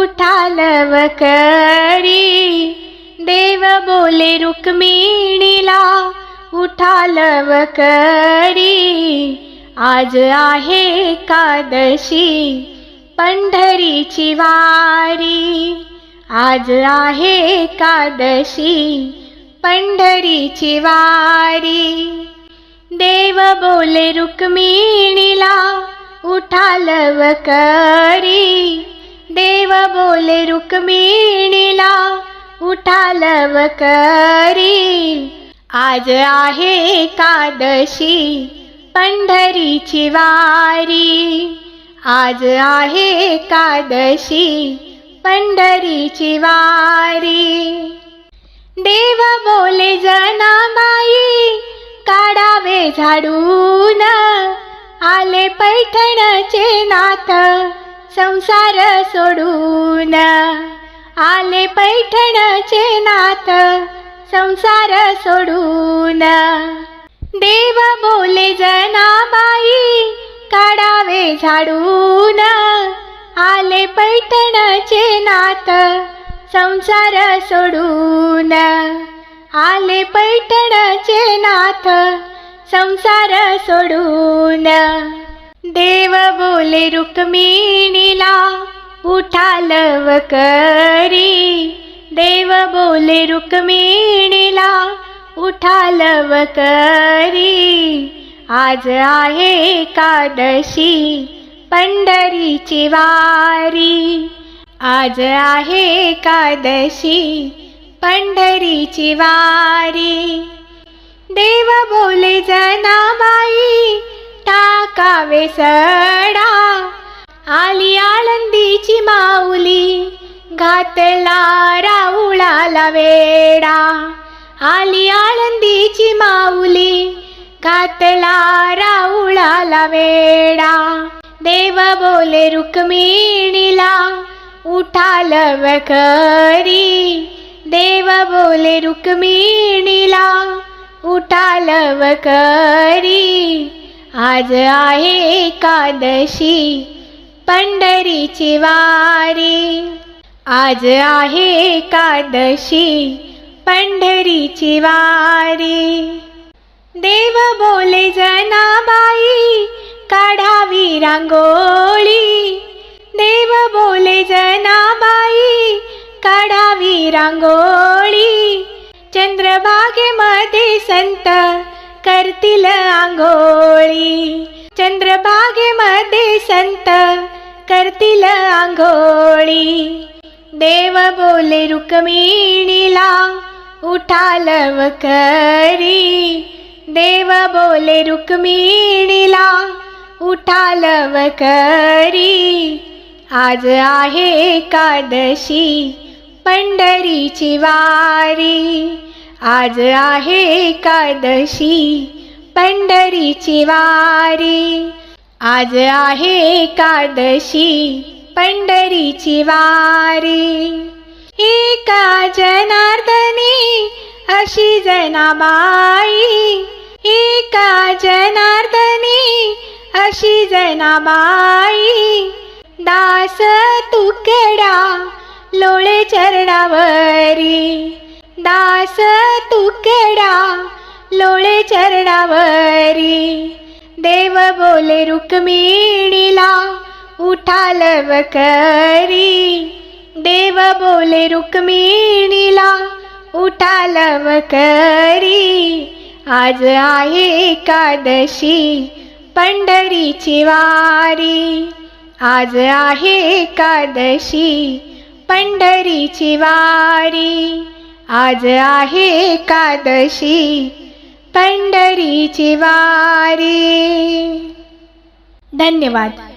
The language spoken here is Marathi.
उठालव करी देव बोले रुक्मिणीला उठालव करी आज आहे एकादशी पंढरीची वारी. आज आहे एकादशी पंढरीची वारी. देव बोले रुक्मिणीला उठालव करी देव बोले रुक्मिणीला उठालव करी. आज आहे एकादशी पंढरीची वारी. आज आहे एकादशी पंढरीची वारी. देव बोले जनाबाई काढावे झाडून. आले पैठणचे नाथ संसार सोडून. आले पैठणचे नात संसार सोडून. देव बोले जनाबाई काढावे झाडून. आले पैठणचे नात संसार सोडून. आले पैठणचे नाथ संसार सोडून. देव बोले रुक्मिणीला उठालव करी. देव बोले रुक्मिणीला उठालव करी. आज आहे एकादशी पंढरीची वारी. आज आहे एकादशी पंढरीची वारी. देव बोले जनाबाई टाकावे सडा. आली आळंदीची माऊली घातला राऊळाला वेडा. आली आळंदीची माऊली घातला राऊळाला वेडा. देव बोले रुक्मिणीला उठालव करी देव बोले रुक्मिणीला उठालव करी आज आहे एकादशी पंढरीची वारी. आज आहे एकादशी पंढरीची वारी. देव बोले जनाबाई काढावी रांगोळी. देव बोले जनाबाई काढावी रांगोळी. चंद्रभागेमध्ये संत करतील आंघोळी. चंद्रभागेमध्ये संत करतील आंघोळी. देव बोले रुक्मिणीला उठालव करी देव बोले रुक्मिणीला उठालव करी आज आहे एकादशी पंढरीची वारी. आज आहे एकादशी पंढरीची वारी. आज आहे एकादशी पंढरीची वारी. एका जनार्दनी अशी जनाबाई. एका जनार्दनी अशी जनाबाई. दास तुकडा लोळे चरणावरी. दास तुकडा लोळे चरणावरी. देव बोले रुक्मिणीला उठाल वकरी देव बोले रुक्मिणीला उठाल वकरी आज आहे एकादशी पंढरीची वारी. आज आहे एकादशी पंढरीची वारी. आज आहे एकादशी पंढरीची वारी. धन्यवाद.